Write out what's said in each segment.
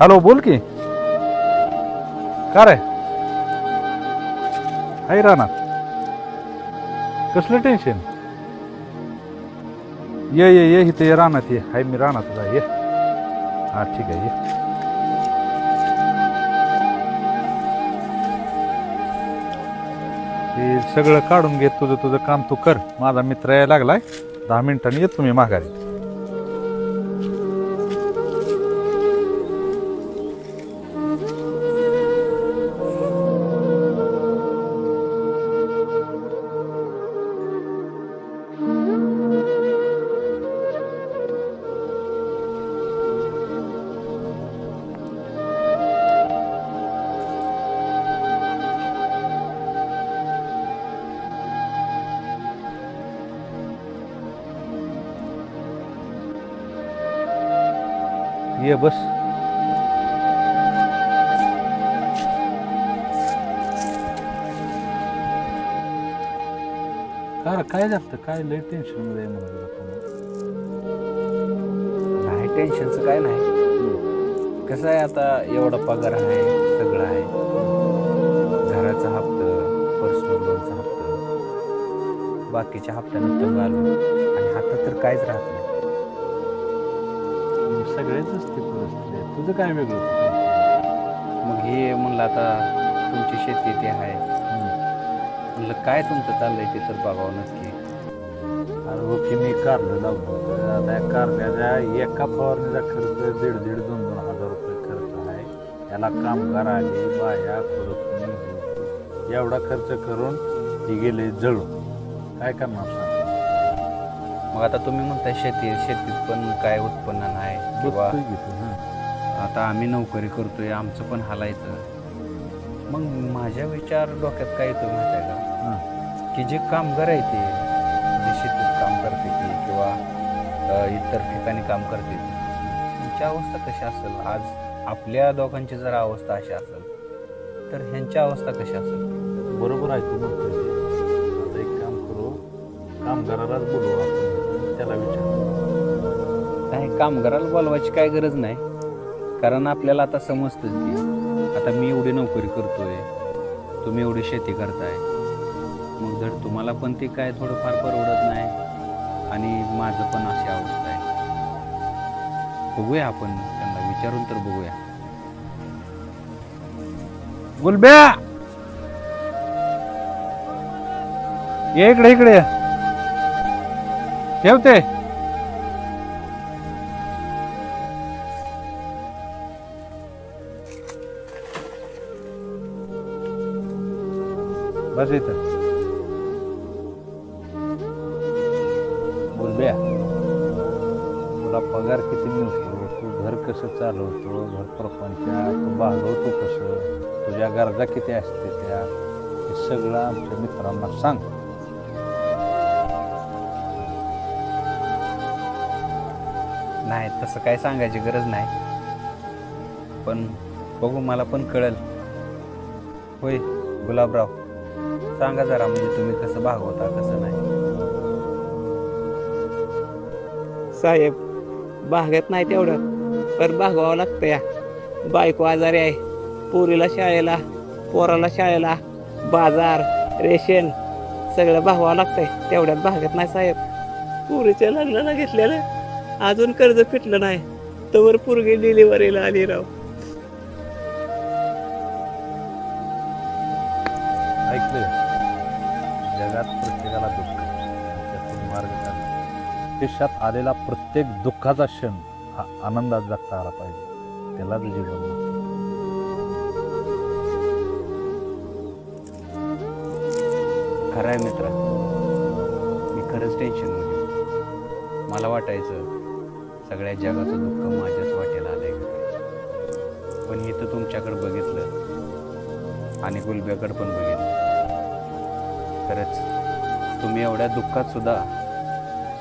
Hello बोल की. का रे? हाय राहणार कसलं टेन्शन ये ये ये इथे ये रानात ये. हाय मी राहणार तुझा ये. हा ठीक आहे ये. सगळं काढून घे तुझं तुझं काम तू कर. माझा मित्र यायला लागलाय. दहा मिनिटांनी येतो मी माघारी. ये बस। काय काय झालं काय लय टेन्शनमध्ये आहे म्हणत होता. नाही टेन्शनचं काय नाही. कसं आहे आता? एवढा पगार आहे सगळं आहे. घराचा हप्ता पर्सनल लोनचा हप्ता. बाकीच्या हप्त्यानं तंग आलो. आणि हातात तर काहीच राहत नाही. सगळेच असते परिस्थिती आहे. तुझं काय वेगळं मग हे म्हणलं आता तुमची शेती ते आहे. म्हणलं काय तुमचं चाललंय ते तर बघावं नक्की. अरे हो की मी कारलं लावलं होतं आता या कारल्याच्या एका फवारणीचा खर्च दीड दीड दोन दोन हजार रुपये खर्च आहे. याला कामगार आले बाया खुरपणी एवढा खर्च करून ही गेले जळून. काय करणार मग आता तुम्ही म्हणताय शेती शेतीत पण काय उत्पन्न नाही किंवा बघतोय की तू, हं. आता आम्ही नोकरी करतोय आमचं पण हालायचं मग माझ्या विचार डोक्यात काय येतो माहिती आहे का हं. की जे कामगार आहे ते जे शेतीत काम करते ते किंवा अ, इतर ठिकाणी काम करते त्यांची अवस्था कशी असेल आज आपल्या दोघांची जर अवस्था अशी असेल तर ह्यांची अवस्था कशी असेल बरोबर आहे तू म्हणतोय ते. आता एक काम करू कामगारालाच बोलवू आपण त्याला विचारू. नाही कामगाराला बोलवायची काय गरज नाही. कारण आपल्याला आता समजतं की आता मी एवढी नोकरी करतोय तुम्ही एवढी शेती करताय. मग धड तुम्हाला पण ते काय थोडंफार परवडत नाही आणि माझं पण अशी अवस्था आहे. बघूया आपण त्यांना विचारून तर बघूया. गुलब्या! ये इकडे इकडे. ठेवते. बस इथं. गुलब्या तुला पगार किती मिळतो? तू घर कसं चालवतो? घर प्रपंचा तू बांधवतो कसं? तुझ्या गरजा किती असते त्या? हे सगळं आमच्या मित्रांना सांग. नाही तसं काय सांगायची गरज नाही. पण बघू मला पण कळेल. होय गुलाबराव. सांगा जरा म्हणजे तुम्ही कसं भागवता कसं नाही? साहेब भागत नाही तेवढं पण भागवावं लागतं या. बायको आजारी आहे. पोरीला शाळेला पोराला शाळेला बाजार रेशन सगळं भागवावं लागतंय. तेवढ्यात भागत नाही साहेब. पोरीच्या लग्नाला घेतलेलं. अजून कर्ज फिटलं नाही. तवर पोरगी डिलिव्हरीला आली राव. ऐकलं? जगात प्रत्येकाला दुःख. त्यातून मार्ग काढला आयुष्यात आलेला प्रत्येक दुःखाचा क्षण हा आनंदात जगता आला पाहिजे. त्यालाच जीवन म्हणतात. खरं आहे मित्रा. मी खरंच टेन्शनमध्ये मला वाटायचं सगळ्या जगाचं दुःख माझ्याच वाटेला आलंय का काय. पण इथं तुमच्याकडे बघितलं. आणि गुलब्याकडे पण बघितलं. खरंच तुम्ही एवढ्या दुःखात सुद्धा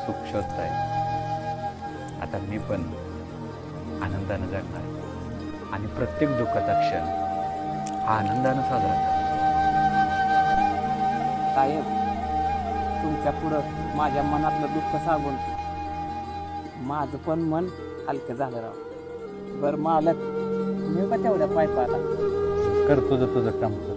सुख शोधताय. आता मी पण आनंदानं जगणार. आणि प्रत्येक दुःखाचा क्षण हा आनंदानं साजरा करणार. साहेब तुमच्या पुढं माझ्या मनातलं दुःख सांगून माझं पण मन हलकं झालं राव. बरं मालक मी पण तेवढ्या पायपाला कर तुझं तुझं काम कर.